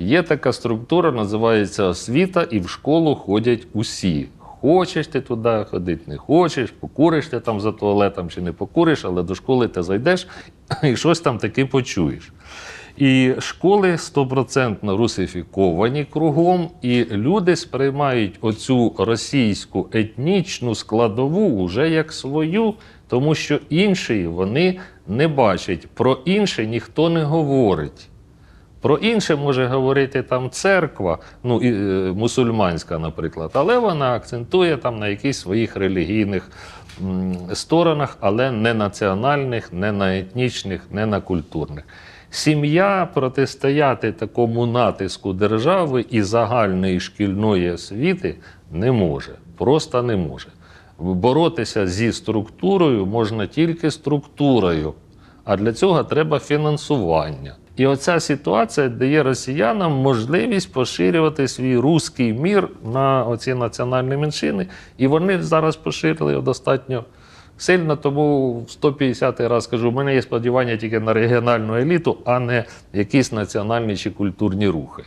Є така структура, називається освіта, і в школу ходять усі. Хочеш ти туди ходити, не хочеш, покуриш ти там за туалетом чи не покуриш, але до школи ти зайдеш і щось там таки почуєш. І школи стопроцентно русифіковані кругом, і люди сприймають оцю російську етнічну складову вже як свою, тому що іншої вони не бачать. Про інше ніхто не говорить. Про інше може говорити там церква, ну і е, мусульманська, наприклад, але вона акцентує там на якихось своїх релігійних сторонах, але не національних, не на етнічних, не на культурних. Сім'я протистояти такому натиску держави і загальної шкільної освіти не може, просто не може. Боротися зі структурою можна тільки структурою, а для цього треба фінансування. І оця ситуація дає росіянам можливість поширювати свій руський мір на оці національні меншини, і вони зараз поширили достатньо сильно. Тому в 150 раз кажу, у мене є сподівання тільки на регіональну еліту, а не якісь національні чи культурні рухи.